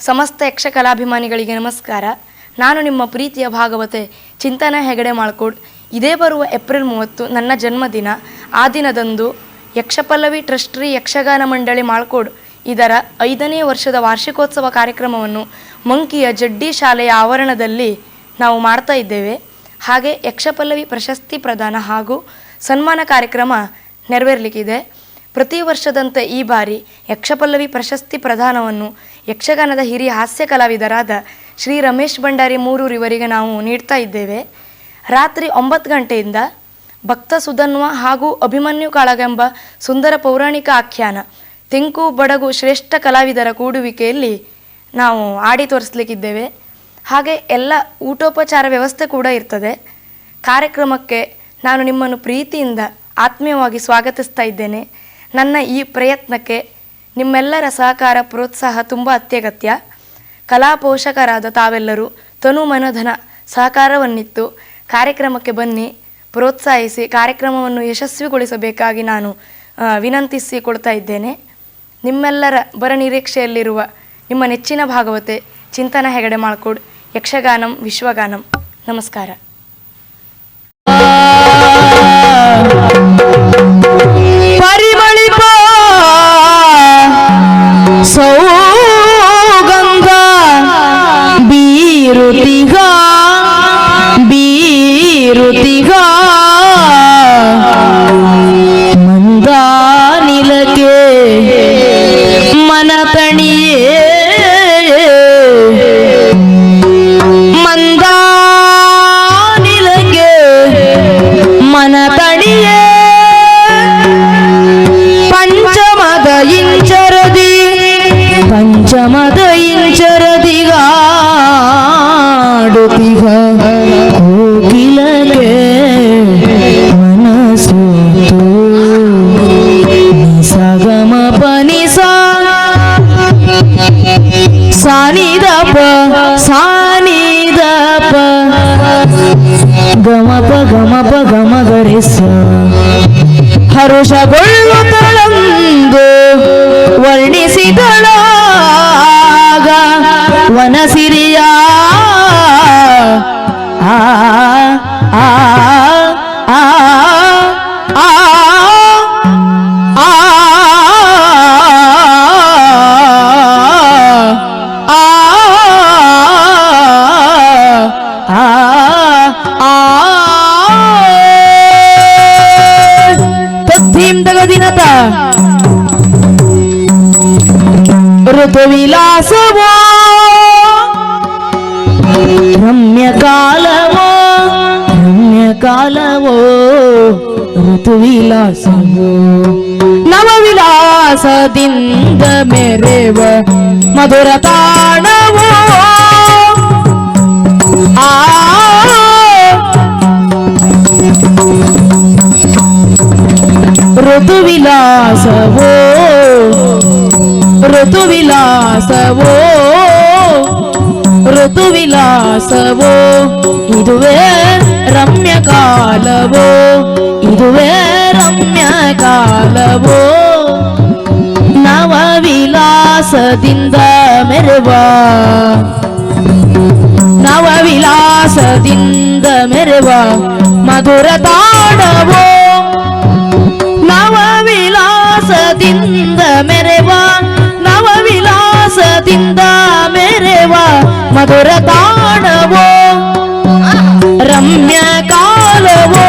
ಸಮಸ್ತ ಯಕ್ಷಕಲಾಭಿಮಾನಿಗಳಿಗೆ ನಮಸ್ಕಾರ. ನಾನು ನಿಮ್ಮ ಪ್ರೀತಿಯ ಭಾಗವತೆ ಚಿಂತನ ಹೆಗಡೆ ಮಾಳ್ಕೋಡ್. ಇದೇ ಬರುವ ಏಪ್ರಿಲ್ ಮೂವತ್ತು ನನ್ನ ಜನ್ಮದಿನ. ಆ ದಿನದಂದು ಯಕ್ಷಪಲ್ಲವಿ ಟ್ರಸ್ಟ್ರಿ ಯಕ್ಷಗಾನ ಮಂಡಳಿ ಮಾಳ್ಕೋಡ್. ಇದರ ಐದನೇ ವರ್ಷದ ವಾರ್ಷಿಕೋತ್ಸವ ಕಾರ್ಯಕ್ರಮವನ್ನು ಮಂಕಿಯ ಜಡ್ಡಿ ಶಾಲೆಯ ಆವರಣದಲ್ಲಿ ನಾವು ಮಾಡ್ತಾ ಇದ್ದೇವೆ. ಹಾಗೆ ಯಕ್ಷಪಲ್ಲವಿ ಪ್ರಶಸ್ತಿ ಪ್ರದಾನ ಹಾಗೂ ಸನ್ಮಾನ ಕಾರ್ಯಕ್ರಮ ನೆರವೇರಲಿಕ್ಕಿದೆ. ಪ್ರತಿ ವರ್ಷದಂತೆ ಈ ಬಾರಿ ಯಕ್ಷಪಲ್ಲವಿ ಪ್ರಶಸ್ತಿ ಪ್ರದಾನವನ್ನು ಯಕ್ಷಗಾನದ ಹಿರಿಯ ಹಾಸ್ಯ ಕಲಾವಿದರಾದ ಶ್ರೀ ರಮೇಶ್ ಭಂಡಾರಿ ಮೂರೂರು ಇವರಿಗೆ ನಾವು ನೀಡ್ತಾ ಇದ್ದೇವೆ. ರಾತ್ರಿ ಒಂಬತ್ತು ಗಂಟೆಯಿಂದ ಭಕ್ತ ಸುಧನ್ವ ಹಾಗೂ ಅಭಿಮನ್ಯು ಕಾಳಗೆಂಬ ಸುಂದರ ಪೌರಾಣಿಕ ಆಖ್ಯಾನ, ತೆಂಕು ಬಡಗು ಶ್ರೇಷ್ಠ ಕಲಾವಿದರ ಕೂಡುವಿಕೆಯಲ್ಲಿ ನಾವು ಆಡಿ ತೋರಿಸ್ಲಿಕ್ಕಿದ್ದೇವೆ. ಹಾಗೆ ಎಲ್ಲ ಊಟೋಪಚಾರ ವ್ಯವಸ್ಥೆ ಕೂಡ ಇರ್ತದೆ. ಕಾರ್ಯಕ್ರಮಕ್ಕೆ ನಾನು ನಿಮ್ಮನ್ನು ಪ್ರೀತಿಯಿಂದ ಆತ್ಮೀಯವಾಗಿ ಸ್ವಾಗತಿಸ್ತಾ ಇದ್ದೇನೆ. ನನ್ನ ಈ ಪ್ರಯತ್ನಕ್ಕೆ ನಿಮ್ಮೆಲ್ಲರ ಸಹಕಾರ ಪ್ರೋತ್ಸಾಹ ತುಂಬ ಅತ್ಯಗತ್ಯ. ಕಲಾ ಪೋಷಕರಾದ ತಾವೆಲ್ಲರೂ ತನು ಮನೋಧನ ಸಹಕಾರವನ್ನಿತ್ತು. ಕಾರ್ಯಕ್ರಮಕ್ಕೆ ಬನ್ನಿ, ಪ್ರೋತ್ಸಾಹಿಸಿ, ಕಾರ್ಯಕ್ರಮವನ್ನು ಯಶಸ್ವಿಗೊಳಿಸಬೇಕಾಗಿ ನಾನು ವಿನಂತಿಸಿಕೊಳ್ತಾ ಇದ್ದೇನೆ. ನಿಮ್ಮೆಲ್ಲರ ಬರ ನಿರೀಕ್ಷೆಯಲ್ಲಿರುವ ನಿಮ್ಮ ನೆಚ್ಚಿನ ಭಾಗವತೆ, ಚಿಂತನ ಹೆಗಡೆ ಮಾಡ್ಕೋಡ್ ಯಕ್ಷಗಾನಂ, ವಿಶ್ವಗಾನಂ. ನಮಸ್ಕಾರ. மல்லிகா மந்தானிலகே மனதணியே மந்தானிலகே மனதணியே பஞ்சமத இஞ்சரதி பஞ்சமத ಹರುಷಗೊಳ್ಳುತ್ತಳಂದು ವರ್ಣಿಸಿದಳಾಗ ವನಸಿರಿಯ. ಆ. ಋತುವಿಲಾಸವೋ ರಮ್ಯ ಕಾಲವೋ ರಮ್ಯ ಕಾಲವೋ ಋತುವಿಲಾಸವೋ ನವವಿಲಾಸದಿಂದ ಮೆರೆವ ಮಧುರ ತಾಣವೋ ಆ ಋತುವಿಲಾಸವೋ ಋತುವಿಲಾಸವೋ? ಋತುವಿಲಾಸವೋ? ಇದುವೇ ರಮ್ಯ ಕಾಲವೋ ಇದುವೇ ರಮ್ಯ ಕಾಲವೋ ನವ ವಿಲಾಸದಿಂದ ಮೆರುವ? ನವ ವಿಲಾಸದಿಂದ ಮೆರುವ? ಮಧುರ ತಾಡವೋ ನವವಿಲಾಸದಿಂದ ಮೆರೆವ ನವವಿಲಾಸದಿಂದ ಮೆರೆವ ಮಧುರ ತಾಣವೋ ರಮ್ಯ ಕಾಲವೋ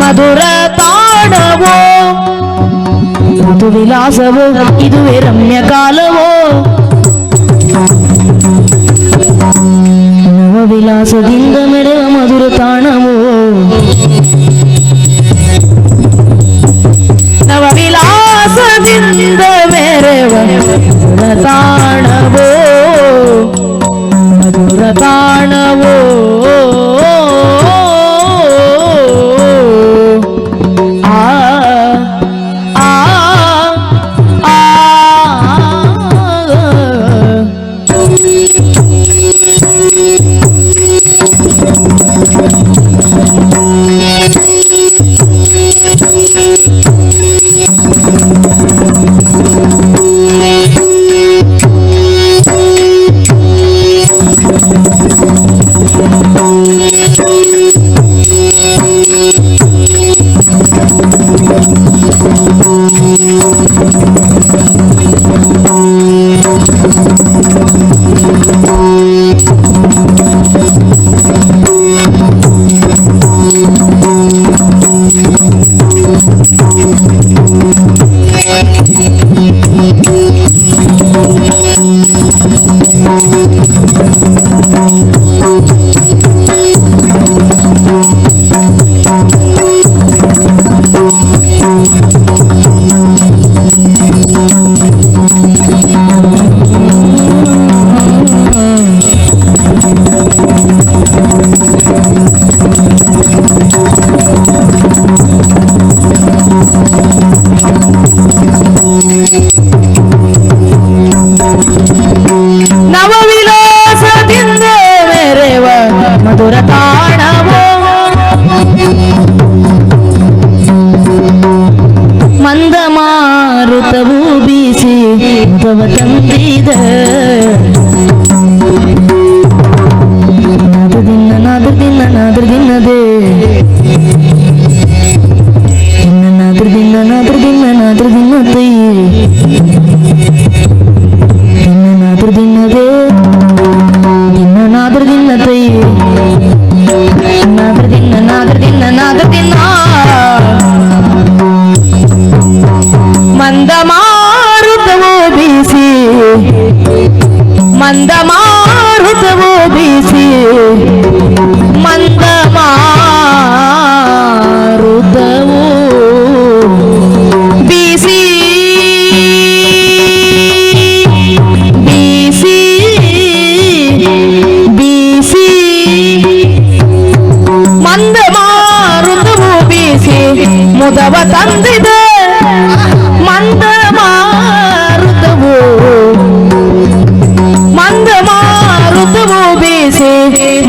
ಮಧುರ ತಾಣವೋ ಋತು ವಿಲಾಸವೋ ಇದುವೇ ರಮ್ಯ ಕಾಲವೋ ನವವಿಲಾಸದಿಂದ ಮೆರೆವ ಮಧುರ ತಾಣವೋ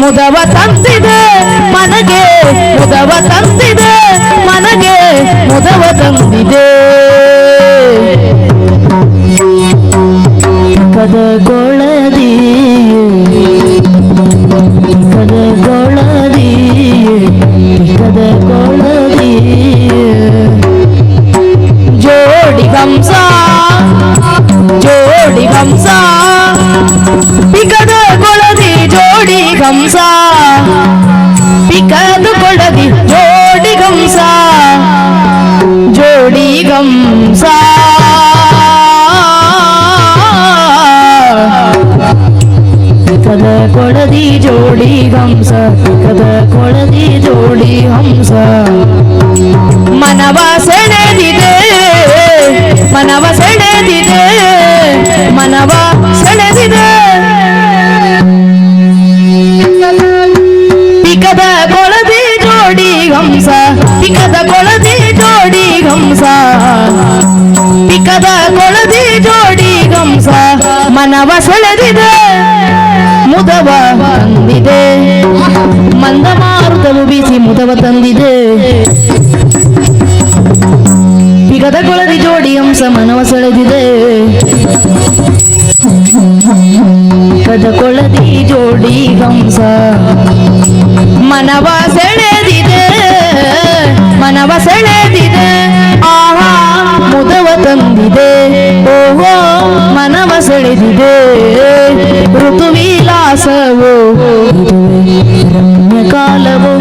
ಮುದವ ತಂದಿದೆ ಮನಗೆ ಮುದವ ತಂದಿದೆ ಮನಗೆ ಮುದವ ತಂದಿದೆ ಕದ ಜೋಡಿ ಹಂಸ ಪಿಕದ ಕೊಳದಿ ಜೋಡಿ ಹಂಸ ಜೋಡಿ ಹಂಸ ಕದ ಕೊಳದಿ ಜೋಡಿ ಹಂಸ ಕದ ಕೊಳದಿ ಜೋಡಿ ಹಂಸ ಮನವ ಮನವ ಸೆಳೆದಿದೆ, ಮುದವ ತಂದಿದೆ. ಮಂದ ಮಾರುತವು ಬೀಸಿ ಮುದವ ತಂದಿದೆ. ಬಿಗದ ಕೊಳದಿ ಜೋಡಿ ಹಂಸ ಮನವ ಸೆಳೆದಿದೆ. ಕದ ಕೊಳದಿ ಜೋಡಿ ಹಂಸ ಮನವ ಸೆಳೆದಿದೆ ಮನವ ಸೆಳೆದಿದೆ. ತಂದಿದೆ ಓಹೋ ಮನವ ಸೆಳೆದಿದೆ ಋತುವಿಲಾಸವು ಇದುವೇ ರಮ್ಯ ಕಾಲವು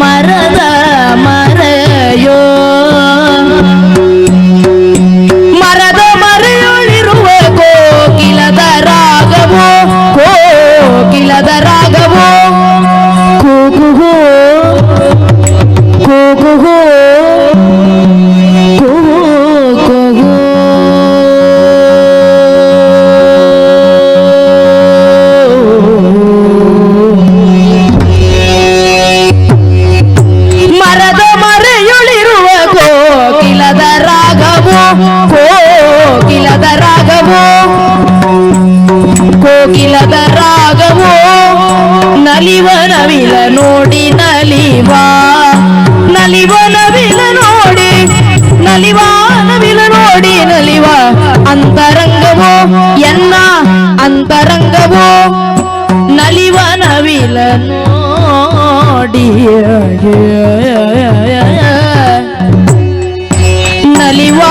மரதா ನಲಿವ ನವಿಲ ನೋಡಿ ನಲಿವ ನಲಿವ ನವಿಲ ನೋಡಿ ನಲಿವ ನವಿಲ ನೋಡಿ ನಲಿವ ಅಂತರಂಗವೋ ಎನ್ನ ಅಂತರಂಗವೋ ನಲಿವ ನವಿಲ ನೋಡಿ ನಲಿವ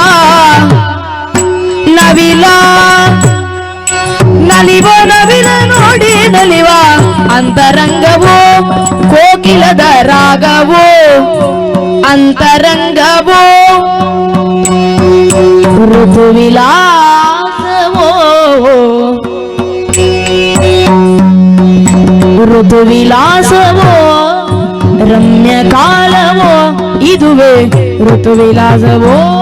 ನವಿಲ ನಲಿವ ನವಿಲ ನೋಡಿ ನಲಿವ. ಅಂತರಂಗವೋ ಕೋಕಿಲದ ರಾಗವೋ. ಅಂತರಂಗವೋ ಋತುವಿಲಾಸವೋ. ಋತುವಿಲಾಸವೋ ರಮ್ಯ ಕಾಲವೋ ಇದುವೇ ಋತುವಿಲಾಸವೋ.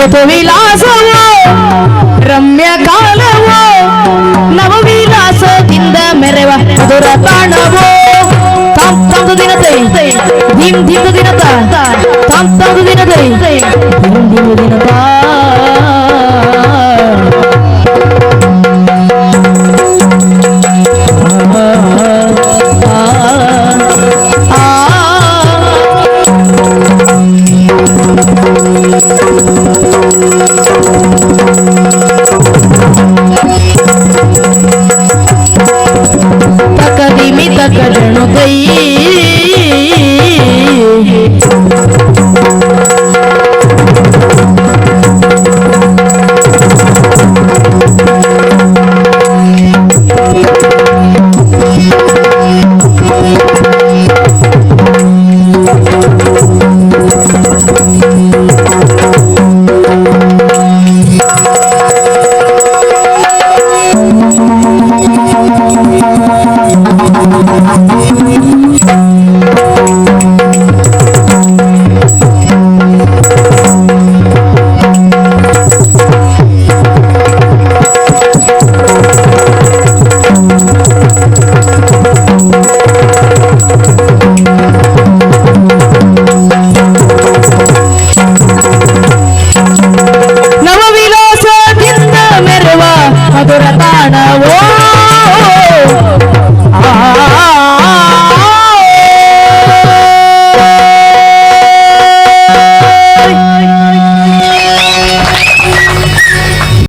ಋತುವಿಲಾಸವೋ ರಮ್ಯ ಕಾಲವೋ ನವವಿಲಾಸದಿಂದ ಮೆರೆವ ಮಧುರ ತಾಣವೋ ತಾಂ ತಾಂದು ದಿನತೆ ಧಿಂ ಧಿಂದು ದಿನತ ತಾಂ ತಾಂದು ದಿನತೆ ಧಿಂ ಧಿಂದು ದಿನತ